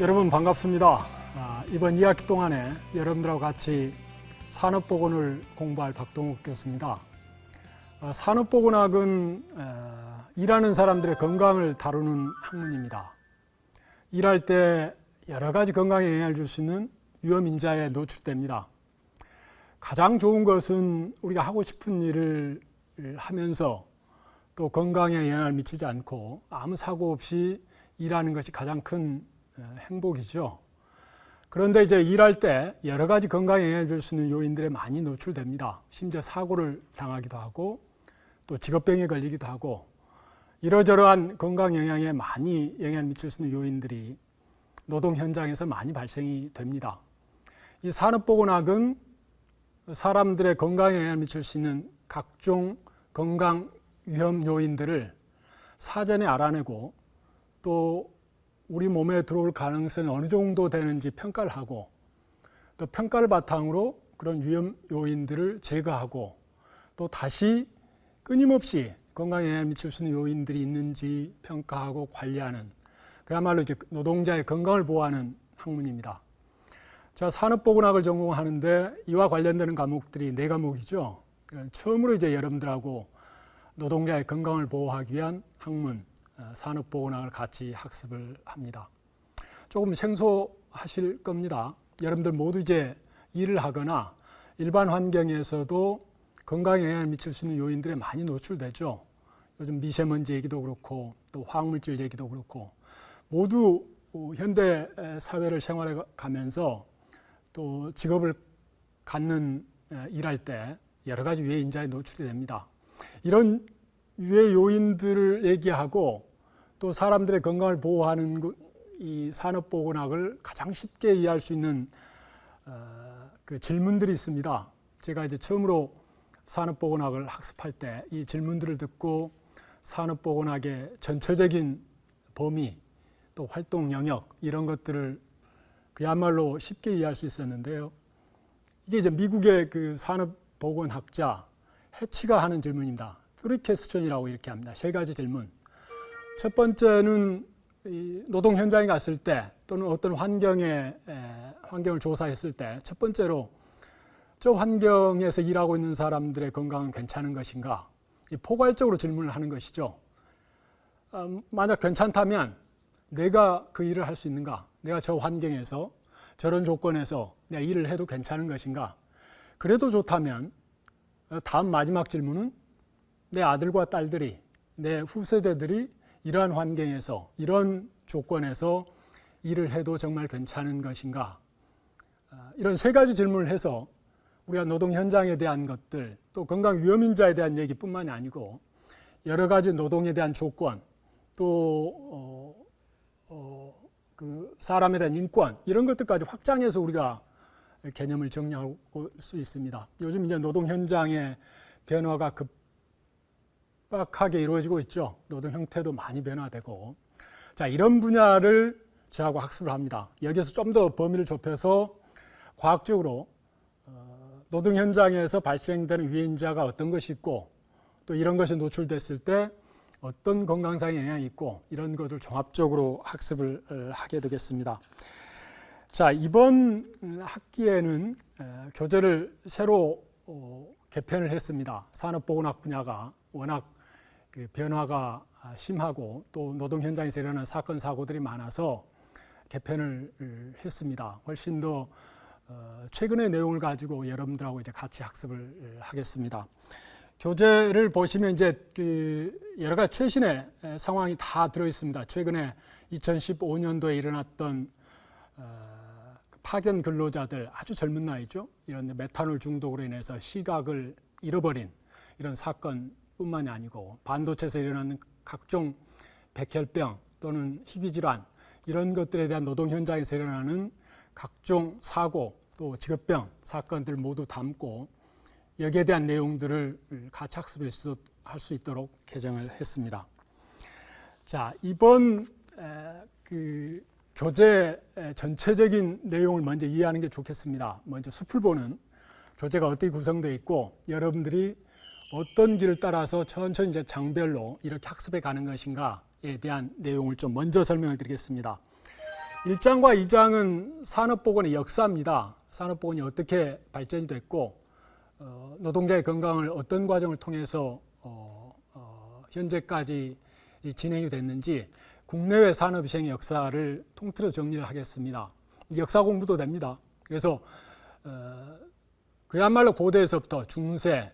여러분 반갑습니다. 아, 이번 2학기 동안에 여러분들하고 같이 산업보건을 공부할 박동욱 교수입니다. 아, 산업보건학은 어, 일하는 사람들의 건강을 다루는 학문입니다. 일할 때 여러 가지 건강에 영향을 줄 수 있는 위험 인자에 노출됩니다. 가장 좋은 것은 우리가 하고 싶은 일을 하면서 또 건강에 영향을 미치지 않고 아무 사고 없이 일하는 것이 가장 큰 어, 행복이죠. 그런데 이제 일할 때 여러 가지 건강에 영향을 줄 수 있는 요인들에 많이 노출됩니다. 심지어 사고를 당하기도 하고 또 직업병에 걸리기도 하고 이러저러한 건강 영향에 많이 영향을 미칠 수 있는 요인들이 노동 현장에서 많이 발생이 됩니다. 이 산업보건학은 사람들의 건강에 영향을 미칠 수 있는 각종 건강 위험 요인들을 사전에 알아내고 또 우리 몸에 들어올 가능성이 어느 정도 되는지 평가를 하고 또 평가를 바탕으로 그런 위험 요인들을 제거하고 또 다시 끊임없이 건강에 영향을 미칠 수 있는 요인들이 있는지 평가하고 관리하는 그야말로 이제 노동자의 건강을 보호하는 학문입니다. 제가 산업보건학을 전공하는데 이와 관련되는 과목들이 네 과목이죠. 처음으로 이제 여러분들하고 노동자의 건강을 보호하기 위한 학문, 어, 산업보건학을 같이 학습을 합니다. 조금 생소하실 겁니다. 여러분들 모두 이제 일을 하거나 일반 환경에서도 건강에 영향을 미칠 수 있는 요인들에 많이 노출되죠. 요즘 미세먼지 얘기도 그렇고 또 화학물질 얘기도 그렇고 모두 현대 사회를 생활해 가면서 또 직업을 갖는 일할 때 여러 가지 유해 인자에 노출이 됩니다. 이런 유해 요인들을 얘기하고 또 사람들의 건강을 보호하는 이 산업보건학을 가장 쉽게 이해할 수 있는 어, 그 질문들이 있습니다. 제가 이제 처음으로 산업보건학을 학습할 때 이 질문들을 듣고 산업보건학의 전체적인 범위 또 활동 영역 이런 것들을 그야말로 쉽게 이해할 수 있었는데요. 이게 이제 미국의 그 산업보건학자 해치가 하는 질문입니다. 프리캐스천이라고 이렇게 합니다. 세 가지 질문. 첫 번째는 노동 현장에 갔을 때 또는 어떤 환경에 환경을 조사했을 때 첫 번째로 저 환경에서 일하고 있는 사람들의 건강은 괜찮은 것인가? 포괄적으로 질문을 하는 것이죠. 어, 만약 괜찮다면 내가 그 일을 할 수 있는가? 내가 저 환경에서 저런 조건에서 내가 일을 해도 괜찮은 것인가? 그래도 좋다면 다음 마지막 질문은 내 아들과 딸들이 내 후세대들이 이러한 환경에서 이런 조건에서 일을 해도 정말 괜찮은 것인가? 아, 이런 세 가지 질문을 해서 우리가 노동 현장에 대한 것들 또 건강 위험 인자에 대한 얘기뿐만이 아니고 여러 가지 노동에 대한 조건 또 어, 어, 그 사람에 대한 인권 이런 것들까지 확장해서 우리가 개념을 정리할 수 있습니다. 요즘 이제 노동 현장의 변화가 급 박하게 이루어지고 있죠. 노동 형태도 많이 변화되고 자 이런 분야를 저하고 학습을 합니다. 여기서 좀 더 범위를 좁혀서 과학적으로 노동 현장에서 발생되는 위인자가 어떤 것이 있고 또 이런 것이 노출됐을 때 어떤 건강상의 영향이 있고 이런 것을 종합적으로 학습을 어, 하게 되겠습니다. 자 이번 학기에는 교재를 새로 어, 개편을 했습니다. 산업보건학 분야가 워낙 그 변화가 심하고 또 노동 현장에서 일어나는 사건 사고들이 많아서 개편을 했습니다. 훨씬 더 어, 최근의 내용을 가지고 여러분들하고 이제 같이 학습을 하겠습니다. 교재를 보시면 이제 그 여러 가지 최신의 상황이 다 들어 있습니다. 최근에 2015년도에 일어났던 어, 그 파견 근로자들 아주 젊은 나이죠. 이런 메탄올 중독으로 인해서 시각을 잃어버린 이런 사건 뿐만이 아니고 반도체에서 일어나는 각종 백혈병 또는 희귀질환 이런 것들에 대한 노동 현장에서 일어나는 각종 사고 또 직업병 사건들 모두 담고 여기에 대한 내용들을 같이 학습할 수 있도록 개정을 했습니다. 자 이번 그 교재 전체적인 내용을 먼저 이해하는 게 좋겠습니다. 먼저 숲을 보는 교재가 어떻게 구성되어 있고 여러분들이 어떤 길을 따라서 천천히 이제 장별로 이렇게 학습해 가는 것인가에 대한 내용을 좀 먼저 설명을 드리겠습니다. 1장과 2장은 산업보건의 역사입니다. 산업보건이 어떻게 발전이 됐고 어, 노동자의 건강을 어떤 과정을 통해서 어, 어, 현재까지 이 진행이 됐는지 국내외 산업위생의 역사를 통틀어 정리를 하겠습니다. 역사 공부도 됩니다. 그래서 어, 그야말로 고대에서부터 중세, 에,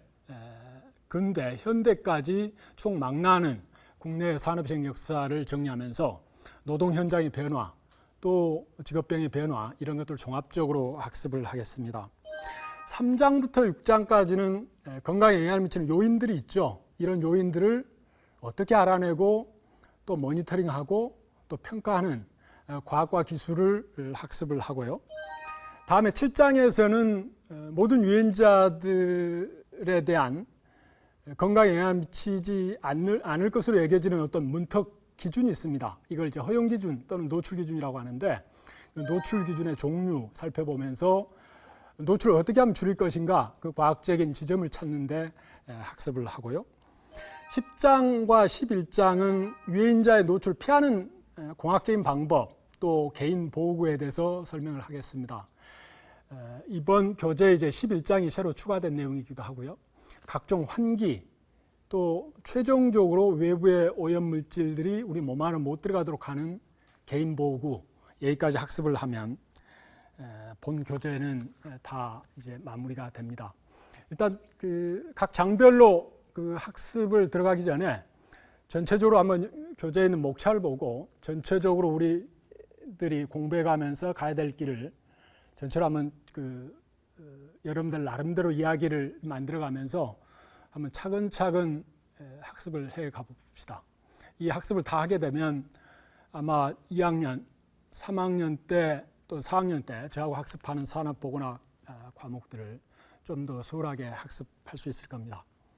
근대, 현대까지 총 망라하는 국내 산업위생 역사를 정리하면서 노동 현장의 변화, 또 직업병의 변화 이런 것들을 종합적으로 학습을 하겠습니다. 3장부터 6장까지는 건강에 영향을 미치는 요인들이 있죠. 이런 요인들을 어떻게 알아내고 또 모니터링하고 또 평가하는 어, 과학과 기술을 학습을 하고요. 다음에 7장에서는 어, 모든 유엔자들에 대한 건강에 영향을 미치지 않을, 않을 것으로 여겨지는 어떤 문턱 기준이 있습니다. 이걸 이제 허용 기준 또는 노출 기준이라고 하는데 그 노출 기준의 종류 살펴보면서 노출을 어떻게 하면 줄일 것인가 그 과학적인 지점을 찾는데 에, 학습을 하고요. 10장과 11장은 유해인자의 노출 피하는 에, 공학적인 방법 또 개인 보호구에 대해서 설명을 하겠습니다. 에, 이번 교재 이제 11장이 새로 추가된 내용이기도 하고요. 각종 환기 또 최종적으로 외부의 오염 물질들이 우리 몸 안에 못 들어가도록 하는 개인 보호구 여기까지 학습을 하면 에, 본 교재는 에, 다 이제 마무리가 됩니다. 일단 그 각 장별로 그 학습을 들어가기 전에 전체적으로 한번 교재에 있는 목차를 보고 전체적으로 우리들이 공부해 가면서 가야 될 길을 전체로 한번 그 어, 여러분들 나름대로 이야기를 만들어 가면서 한번 차근차근 에, 학습을 해 가봅시다. 이 학습을 다 하게 되면 아마 2학년, 3학년 때 또 4학년 때 저하고 학습하는 산업보건학 아, 과목들을 좀 더 수월하게 학습할 수 있을 겁니다.